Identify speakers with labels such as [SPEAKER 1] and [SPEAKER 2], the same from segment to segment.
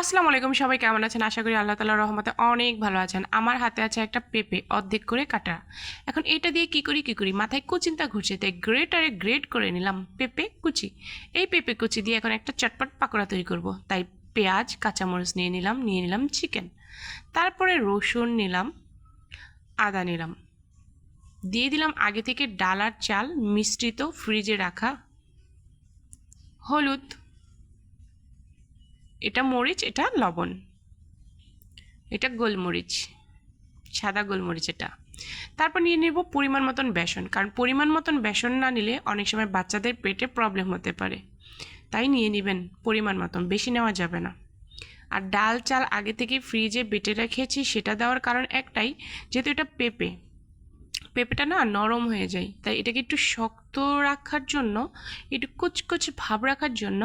[SPEAKER 1] আসসালামু আলাইকুম, সবাই কেমন আছেন? আশা করি আল্লাহ তালার রহমতে অনেক ভালো আছেন। আমার হাতে আছে একটা পেঁপে, অর্ধেক করে কাটা। এখন এটা দিয়ে কি করি কি করি? মাথায় কুচিন্তা ঘুরছে, তাই গ্রেটারে গ্রেট করে নিলাম পেঁপে কুচি। এই পেঁপে কুচি দিয়ে এখন একটা চটপট পাকোড়া তৈরি করব। তাই পেঁয়াজ, কাঁচামরিচ নিয়ে নিলাম নিয়ে নিলাম চিকেন। তারপরে রসুন নিলাম, আদা নিলাম। দিয়ে দিলাম আগে থেকে ডালার চাল, মিশ্রিত ফ্রিজে রাখা হলুদ। এটা মরিচ, এটা লবণ। এটা গোলমরিচ, সাদা গোলমরিচ এটা। তারপর নিয়ে নেব পরিমাণ মতন বেসন, কারণ পরিমাণ মতন বেসন না নিলে অনেক সময় বাচ্চাদের পেটে প্রবলেম হতে পারে। তাই নিয়ে নেবেন পরিমাণ মতন, বেশি নেওয়া যাবে না। আর ডাল চাল আগে থেকে ফ্রিজে বেটে রেখেছি, সেটা দেওয়ার কারণ একটাই, যেহেতু এটা পেঁপে পেঁপেটা না নরম হয়ে যায়। তাই এটাকে একটু শক্ত রাখার জন্য, একটু কুচকুচ ভাব রাখার জন্য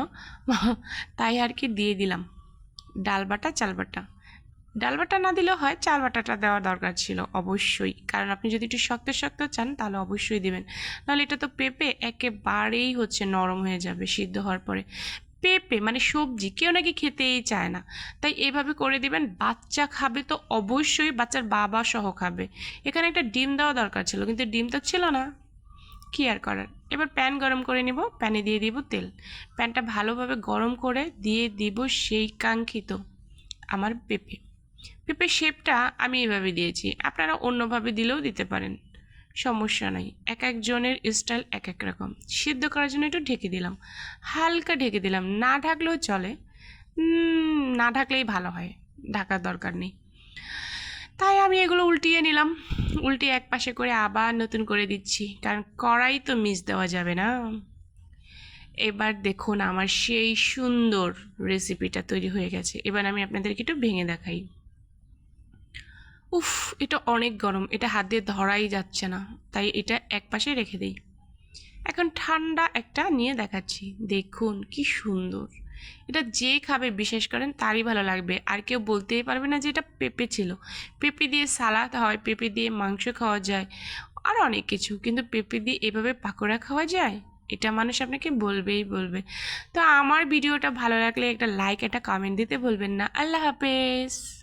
[SPEAKER 1] তাই আর কি দিয়ে দিলাম। ডাল বাটা, চাল বাটা। ডাল বাটা না দিলেও হয়, চাল বাটাটা দেওয়া দরকার ছিল অবশ্যই। কারণ আপনি যদি একটু শক্ত শক্ত চান, তাহলে অবশ্যই দেবেন। নাহলে এটা তো পেঁপে একেবারেই হচ্ছে নরম হয়ে যাবে সিদ্ধ হওয়ার পরে। পেঁপে মানে সবজি, কেউ নাকি খেতেই চায় না। তাই এভাবে করে দিবেন, বাচ্চা খাবে তো অবশ্যই বাচ্চার বাবা সহ খাবে। এখানে একটা ডিম দেওয়া দরকার ছিল, কিন্তু ডিম তো ছিল না। কি আর করার? এবার প্যান গরম করে নিব, প্যানে দিয়ে দিব তেল। প্যানটা ভালোভাবে গরম করে দিয়ে দিব সেই কাঙ্ক্ষিত আমার পেঁপে। পেঁপের শেপটা আমি এভাবে দিয়েছি, আপনারা অন্যভাবে দিলেও দিতে পারেন। সমস্যা নাই। এক একজনের স্টাইল এক এক রকম। সিদ্ধ করার জন্য একটু ঢেকে দিলাম। হালকা ঢেকে দিলাম। না ঢাকলেও চলে। না ঢাকলেই ভালো হয়। ঢাকার দরকার নেই। তাই আমি এগুলো উল্টিয়ে নিলাম। উল্টিয়ে এক পাশে করে আবার নতুন করে দিচ্ছি। কারণ কড়াই তো মিস দেওয়া যাবে না। এবার দেখুন, আমার সেই সুন্দর রেসিপিটা তৈরি হয়ে গেছে। এবার আমি আপনাদেরকে একটু ভেঙে দেখাই। উফ, এটা অনেক গরম, এটা হাত দিয়ে ধরাই যাচ্ছে না, তাই এটা এক পাশে রেখে দিই। এখন ঠান্ডা একটা নিয়ে দেখাচ্ছি, দেখুন কি সুন্দর। এটা যে খাবে, বিশেষ করেন তারই ভালো লাগবে। আর কেউ বলতেই পারবে না যে এটা পেঁপে ছিল। পেঁপে দিয়ে সালাদ হয়, পেঁপে দিয়ে মাংস খাওয়া যায়, আর অনেক কিছু। কিন্তু পেঁপে দিয়ে এভাবে পাকোড়া খাওয়া যায়? এটা মানুষ আপনাকে বলবেই বলবে। তো আমার ভিডিওটা ভালো লাগলে একটা লাইক একটা কমেন্ট দিতে বলবেন না। আল্লাহ হাফেজ।